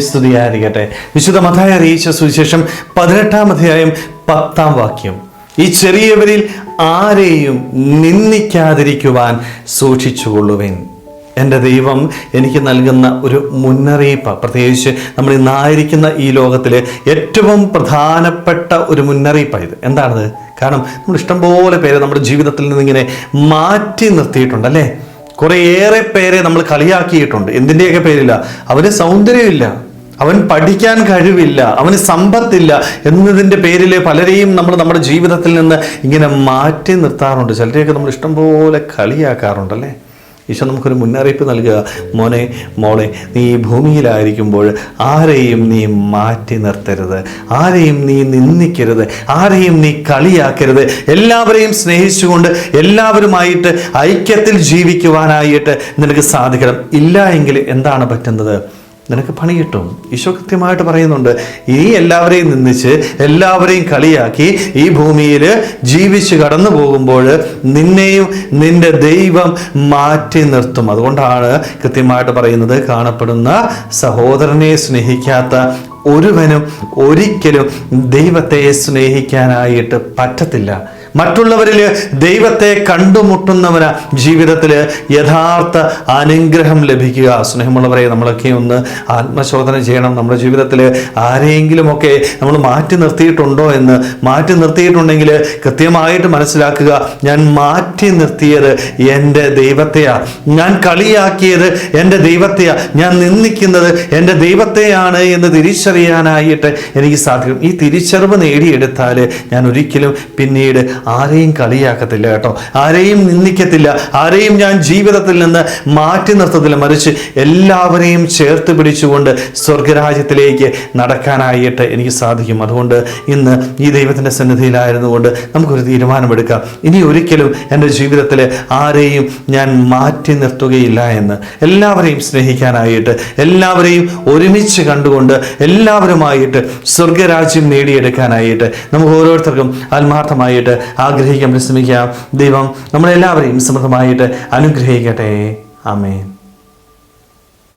സ്തുതിയായിരിക്കട്ടെ വിശുദ്ധ മതായ അറിയിച്ച സുവിശേഷം പതിനെട്ടാം അധ്യായം പത്താം വാക്യം. ഈ ചെറിയവരിൽ ആരെയും നിന്ദിക്കാതിരിക്കുവാൻ സൂക്ഷിച്ചുകൊള്ളുവേൻ. എന്റെ ദൈവം എനിക്ക് നൽകുന്ന ഒരു മുന്നറിയിപ്പ് പ്രത്യേകിച്ച് നമ്മൾ ഇന്നായിരിക്കുന്ന ഈ ലോകത്തിലെ ഏറ്റവും പ്രധാനപ്പെട്ട ഒരു മുന്നറിയിപ്പാണ് ഇത്. എന്താണത്? കാരണം നമ്മൾ ഇഷ്ടംപോലെ പേര് നമ്മുടെ ജീവിതത്തിൽ നിന്ന് ഇങ്ങനെ മാറ്റി നിർത്തിയിട്ടുണ്ട് അല്ലേ? കുറേയേറെ പേരെ നമ്മൾ കളിയാക്കിയിട്ടുണ്ട്. എന്തിന്റെയൊക്കെ പേരില്ല? അവന് സൗന്ദര്യമില്ല. അവൻ പഠിക്കാൻ കഴിവില്ല. അവന് സമ്പത്തില്ല എന്നതിന്റെ പേരിൽ പലരെയും നമ്മൾ നമ്മുടെ ജീവിതത്തിൽ നിന്ന് ഇങ്ങനെ മാറ്റി നിർത്താറുണ്ട്. ചിലരെയൊക്കെ നമ്മൾ ഇഷ്ടംപോലെ കളിയാക്കാറുണ്ടല്ലേ? ഈശോ നമുക്കൊരു മുന്നറിയിപ്പ് നൽകുക. മോനെ മോളെ നീ ഭൂമിയിലായിരിക്കുമ്പോൾ ആരെയും നീ മാറ്റി നിർത്തരുത്. ആരെയും നീ നിന്ദിക്കരുത്. ആരെയും നീ കളിയാക്കരുത്. എല്ലാവരെയും സ്നേഹിച്ചുകൊണ്ട് എല്ലാവരുമായിട്ട് ഐക്യത്തിൽ ജീവിക്കുവാനായിട്ട് നിനക്ക് സാധിക്കണം. ഇല്ല എങ്കിൽ എന്താണ് പറ്റുന്നത്? നിനക്ക് പണി കിട്ടും. ഈശോ കൃത്യമായിട്ട് പറയുന്നുണ്ട് ഈ എല്ലാവരെയും നിന്ദിച്ച് എല്ലാവരെയും കളിയാക്കി ഈ ഭൂമിയിൽ ജീവിച്ച് കടന്നു പോകുമ്പോൾ നിന്നെയും നിന്റെ ദൈവം മാറ്റി നിർത്തും. അതുകൊണ്ടാണ് കൃത്യമായിട്ട് പറയുന്നത് കാണപ്പെടുന്ന സഹോദരനെ സ്നേഹിക്കാത്ത ഒരുവനും ഒരിക്കലും ദൈവത്തെ സ്നേഹിക്കാനായിട്ട് പറ്റത്തില്ല. മറ്റുള്ളവരിൽ ദൈവത്തെ കണ്ടുമുട്ടുന്നവന് ജീവിതത്തിൽ യഥാർത്ഥ അനുഗ്രഹം ലഭിക്കുക. സ്നേഹമുള്ളവരെ നമ്മളൊക്കെ ഒന്ന് ആത്മശോധന ചെയ്യണം. നമ്മുടെ ജീവിതത്തിൽ ആരെയെങ്കിലുമൊക്കെ നമ്മൾ മാറ്റി നിർത്തിയിട്ടുണ്ടോ എന്ന് മാറ്റി നിർത്തിയിട്ടുണ്ടെങ്കിൽ കൃത്യമായിട്ട് മനസ്സിലാക്കുക. ഞാൻ മാറ്റി നിർത്തിയത് എന്റെ ദൈവത്തെയാണ് ഞാൻ കളിയാക്കിയത് എന്റെ ദൈവത്തെയാണ് ഞാൻ നിന്ദിക്കുന്നത് എന്റെ ദൈവത്തെയാണ് എന്ന് തിരിച്ചറിയാനായിട്ട് എനിക്ക് സാധിക്കും. ഈ തിരിച്ചറിവ് നേടിയെടുത്താൽ ഞാൻ ഒരിക്കലും പിന്നീട് ആരെയും കളിയാക്കത്തില്ല കേട്ടോ. ആരെയും നിന്ദിക്കത്തില്ല. ആരെയും ഞാൻ ജീവിതത്തിൽ നിന്ന് മാറ്റി നിർത്തത്തില്ല. മറിച്ച് എല്ലാവരെയും ചേർത്ത് പിടിച്ചുകൊണ്ട് സ്വർഗരാജ്യത്തിലേക്ക് നടക്കാനായിട്ട് എനിക്ക് സാധിക്കും. അതുകൊണ്ട് ഇന്ന് ഈ ദൈവത്തിന്റെ സന്നിധിയിലായിരുന്നുകൊണ്ട് നമുക്കൊരു തീരുമാനമെടുക്കാം. ഇനി ഒരിക്കലും എന്റെ ജീവിതത്തിൽ ആരെയും ഞാൻ മാറ്റി നിർത്തുകയില്ല എന്ന് എല്ലാവരെയും സ്നേഹിക്കാനായിട്ട് എല്ലാവരെയും ഒരുമിച്ച് കണ്ടുകൊണ്ട് എല്ലാവരുമായിട്ട് സ്വർഗരാജ്യം നേടിയെടുക്കാനായിട്ട് നമുക്ക് ഓരോരുത്തർക്കും ആത്മാർത്ഥമായിട്ട് ആഗ്രഹിക്കാൻ പരിശ്രമിക്കാം ദൈവം നമ്മളെല്ലാവരെയും സമൃദ്ധമായിട്ട് അനുഗ്രഹിക്കട്ടെ. ആമേൻ.